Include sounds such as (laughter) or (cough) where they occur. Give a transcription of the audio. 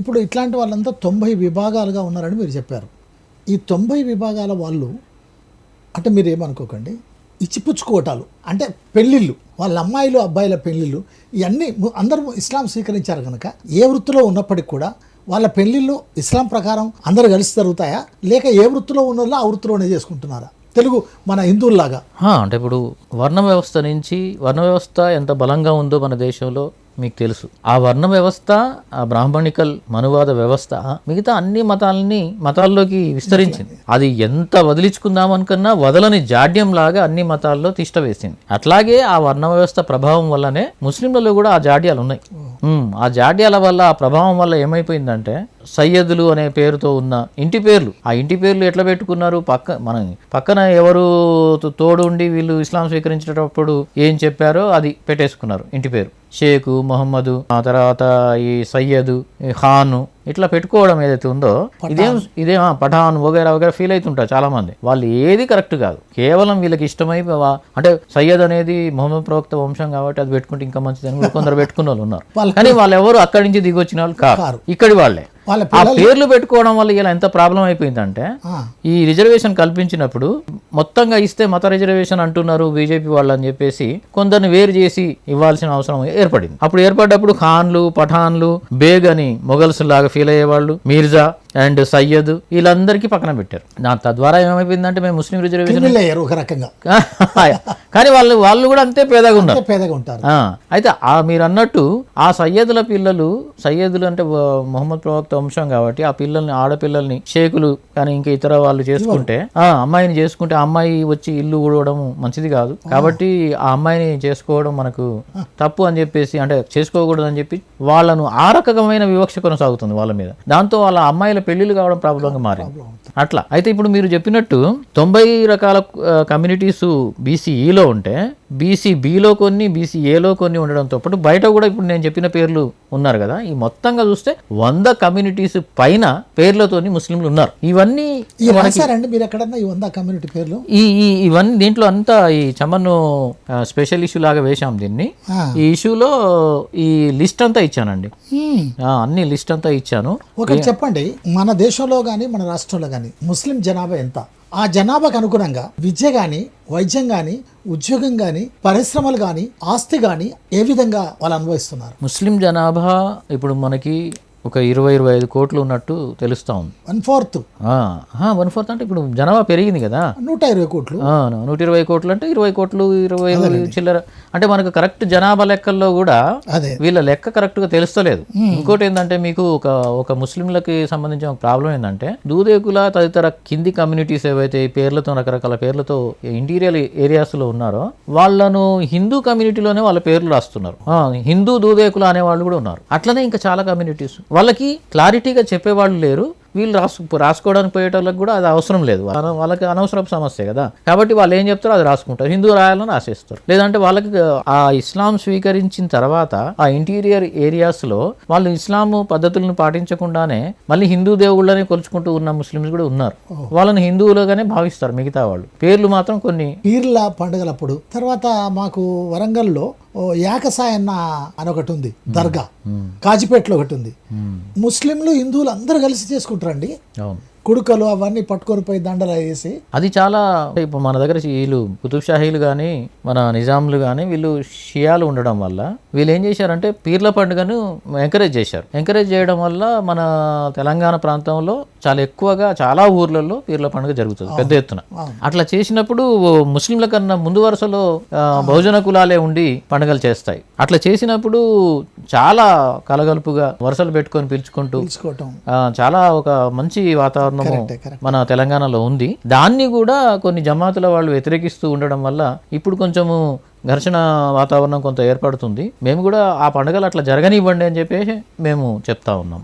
ఇప్పుడు ఇట్లాంటి వాళ్ళంతా తొంభై విభాగాలుగా ఉన్నారని మీరు చెప్పారు. ఈ తొంభై విభాగాల వాళ్ళు అంటే మీరు ఏమనుకోకండి ఇచ్చిపుచ్చుకోవటాలు అంటే పెళ్ళిళ్ళు వాళ్ళ అమ్మాయిలు అబ్బాయిల పెళ్ళిళ్ళు ఇవన్నీ అందరూ ఇస్లాం స్వీకరించారు కనుక ఏ వృత్తిలో ఉన్నప్పటికీ కూడా వాళ్ళ పెళ్ళిళ్ళు ఇస్లాం ప్రకారం అందరు కలిసి జరుగుతాయా? లేక ఏ వృత్తిలో ఉన్న ఆ వృత్తిలోనే చేసుకుంటున్నారా? తెలుగు మన హిందువుల్లాగా. అంటే ఇప్పుడు వర్ణ వ్యవస్థ నుంచి వర్ణ వ్యవస్థ ఎంత బలంగా ఉందో మన దేశంలో మీకు తెలుసు. ఆ వర్ణ వ్యవస్థ ఆ బ్రాహ్మణికల్ మనువాద వ్యవస్థ మిగతా అన్ని మతాలని మతాల్లోకి విస్తరించింది. అది ఎంత వదిలించుకుందాం అనుకున్నా వదలని జాడ్యం లాగా అన్ని మతాల్లో తిష్టవేసింది అట్లాగే ఆ వర్ణ వ్యవస్థ ప్రభావం వల్లనే ముస్లింలలో కూడా ఆ జాడ్యాలు ఉన్నాయి. ఆ జాడ్యాల వల్ల ఆ ప్రభావం వల్ల ఏమైపోయిందంటే సయ్యదులు అనే పేరుతో ఉన్న ఇంటి పేర్లు. ఆ ఇంటి పేర్లు ఎట్లా పెట్టుకున్నారు? పక్క మన పక్కన ఎవరు తోడు ఉండి వీళ్ళు ఇస్లాం స్వీకరించేటప్పుడు ఏం చెప్పారో అది పెట్టేసుకున్నారు ఇంటి పేరు. షేకు మొహమ్మదు ఆ తర్వాత ఈ సయ్యదు ఈ ఖాను ఇట్లా పెట్టుకోవడం ఏదైతే ఉందో ఇదేం ఇదేం పఠాన్ వగైరా వగైరా ఫీల్ అవుతుంటారు చాలా మంది వాళ్ళు ఏది కరెక్ట్ కాదు. కేవలం వీళ్ళకి ఇష్టమై అంటే సయ్యద్ అనేది మొహమ్మద్ ప్రవక్త వంశం కాబట్టి అది పెట్టుకుంటే ఇంకా మంచిదని కొందరు పెట్టుకున్న వాళ్ళు ఉన్నారు కానీ వాళ్ళు ఎవరు అక్కడి నుంచి దిగి వచ్చిన వాళ్ళు కాదు కారు. ఇక్కడి వాళ్ళే. వాళ్ళ ఆ పేర్లు పెట్టుకోవడం వల్ల ఇలా ఎంత ప్రాబ్లం అయిపోయిందంటే ఈ రిజర్వేషన్ కల్పించినప్పుడు మొత్తంగా ఇస్తే మత రిజర్వేషన్ అంటున్నారు బీజేపీ వాళ్ళు అని చెప్పేసి కొందరిని వేరు చేసి ఇవ్వాల్సిన అవసరం ఏర్పడింది. అప్పుడు ఏర్పడ్డప్పుడు ఖాన్లు పఠాన్లు బేగ్ అని మొఘల్స్ లాగా ఫీల్ అయ్యేవాళ్ళు మీర్జా అండ్ సయ్యద్ వీళ్ళందరికీ పక్కన పెట్టారు. దాని తద్వారా ఏమైపోయిందంటే మేము ముస్లిం రిజర్వేషన్ అయ్యారు ఒక రకంగా. (laughs) కానీ వాళ్ళు వాళ్ళు కూడా అంతే పేదగా ఉన్నారు. పేదగా ఉంటారు. అయితే ఆ మీరు అన్నట్టు ఆ సయ్యదుల పిల్లలు సయ్యదులు అంటే మొహమ్మద్ ప్రవక్త వంశం కాబట్టి ఆ పిల్లల్ని ఆడపిల్లల్ని షేకులు కానీ ఇంకా ఇతర వాళ్ళు చేసుకుంటే ఆ అమ్మాయిని చేసుకుంటే ఆ అమ్మాయి వచ్చి ఇల్లు ఊడవడం మంచిది కాదు. కాబట్టి ఆ అమ్మాయిని చేసుకోవడం మనకు తప్పు అని చెప్పేసి అంటే చేసుకోకూడదు అని చెప్పి వాళ్ళను ఆ రకమైన వివక్ష కొనసాగుతుంది వాళ్ళ మీద. దాంతో వాళ్ళ అమ్మాయిల పెళ్ళిళ్ళు కావడం ప్రాబ్లంగా మారింది. అట్లా. అయితే ఇప్పుడు మీరు చెప్పినట్టు తొంభై రకాల కమ్యూనిటీస్ బీసీఈలో ఉంటే బీసీ బిలో కొన్ని బీసీ ఏలో కొన్ని ఉండడంతో పాటు బయట కూడా ఇప్పుడు నేను చెప్పిన పేర్లు ఉన్నారు కదా. ఈ మొత్తంగా చూస్తే వంద కమ్యూనిటీస్ పైన పేర్లతోని ముస్లింలు ఉన్నారు. ఇవన్నీ మీరు ఎక్కడన్నా ఈ వంద కమ్యూనిటీ పేర్లు? ఈ ఇవన్నీ దీంట్లో అంతా ఈ చమన్ను స్పెషల్ ఇష్యూ లాగా వేశాం దీన్ని. ఈ ఇష్యూలో ఈ లిస్ట్ అంతా ఇచ్చానండి. అన్ని లిస్ట్ అంతా ఇచ్చాను. ఒకటి చెప్పండి. మన దేశంలో కానీ మన రాష్ట్రంలో కానీ ముస్లిం జనాభా ఎంత? ఆ జనాభాకు అనుగుణంగా విద్య కానీ వైద్యం కానీ ఉద్యోగం కానీ పరిశ్రమలు కానీ ఆస్తి కానీ ఏ విధంగా వాళ్ళు అనుభవిస్తున్నారు? ముస్లిం జనాభా ఇప్పుడు మనకి ఒక ఇరవై ఇరవై ఐదు కోట్లు ఉన్నట్టు తెలుస్తా ఉంది. వన్ ఫోర్త్ వన్ ఫోర్త్ అంటే ఇప్పుడు జనాభా పెరిగింది కదా. నూట ఇరవై కోట్లు. నూట ఇరవై కోట్లు అంటే ఇరవై కోట్లు ఇరవై చిల్లర. అంటే మనకు కరెక్ట్ జనాభా లెక్కల్లో కూడా వీళ్ళ లెక్క కరెక్ట్గా తెలుస్తలేదు. ఇంకోటి ఏంటంటే మీకు ఒక ఒక ముస్లింలకి సంబంధించిన ప్రాబ్లం ఏంటంటే దూదేకుల తదితర కింది కమ్యూనిటీస్ ఏవైతే ఈ పేర్లతో రకరకాల పేర్లతో ఇంటీరియర్ ఏరియాస్లో ఉన్నారో వాళ్ళను హిందూ కమ్యూనిటీలోనే వాళ్ళ పేర్లు రాస్తున్నారు. హిందూ దూదేకుల అనే వాళ్ళు కూడా ఉన్నారు. అట్లనే ఇంకా చాలా కమ్యూనిటీస్. వాళ్ళకి క్లారిటీగా చెప్పేవాళ్ళు లేరు. వీళ్ళు రాసు రాసుకోవడానికి పోయేటోళ్ళకి కూడా అది అవసరం లేదు. వాళ్ళ- వాళ్ళకి అనవసరపు సమస్య కదా. కాబట్టి వాళ్ళు ఏం చెప్తారో అది రాసుకుంటారు. హిందూ రాయాలని రాసేస్తారు లేదంటే వాళ్ళకి ఆ ఇస్లాం స్వీకరించిన తర్వాత ఆ ఇంటీరియర్ ఏరియాస్లో వాళ్ళు ఇస్లాం పద్ధతులను పాటించకుండానే మళ్ళీ హిందూ దేవుళ్ళని కొలుచుకుంటూ ఉన్న ముస్లిమ్స్ కూడా ఉన్నారు. వాళ్ళని హిందువులుగానే భావిస్తారు మిగతా వాళ్ళు. పేర్లు మాత్రం కొన్ని. పీర్ల పండుగలప్పుడు. తర్వాత మాకు వరంగల్లో ఓ యాకసాయన్న అని ఒకటి ఉంది దర్గా కాజిపేటలో ఒకటి ఉంది ముస్లింలు హిందువులు అందరూ కలిసి చేసుకుంటారండి. కుడుకలు అవన్నీ పట్టుకొని పోయి దండలు వేసి అది చాలా ఇప్పుడు మన దగ్గర వీళ్ళు కుతుబ్ షాహీలు కానీ మన నిజాంలు కానీ వీళ్ళు షియాలు ఉండడం వల్ల వీళ్ళు ఏం చేశారంటే పీర్ల పండుగను ఎంకరేజ్ చేశారు. ఎంకరేజ్ చేయడం వల్ల మన తెలంగాణ ప్రాంతంలో చాలా ఎక్కువగా చాలా ఊర్లలో పీర్ల పండుగ జరుగుతుంది పెద్ద ఎత్తున. అట్లా చేసినప్పుడు ముస్లింల కన్నా ముందు వరుసలో బహుజన కులాలే ఉండి పండుగలు చేస్తాయి. అట్లా చేసినప్పుడు చాలా కలగలుపుగా వరుసలు పెట్టుకొని పిలుచుకుంటూ చాలా ఒక మంచి వాతావరణము. మన తెలంగాణలో ఉంది. దాన్ని కూడా కొన్ని జమాతుల వాళ్ళు వ్యతిరేకిస్తూ ఉండడం వల్ల ఇప్పుడు కొంచెము ఘర్షణ వాతావరణం కొంత ఏర్పడుతుంది. మేము కూడా ఆ పండుగలు అట్లా జరగనివ్వండి అని చెప్పేసి మేము చెప్తా ఉన్నాం.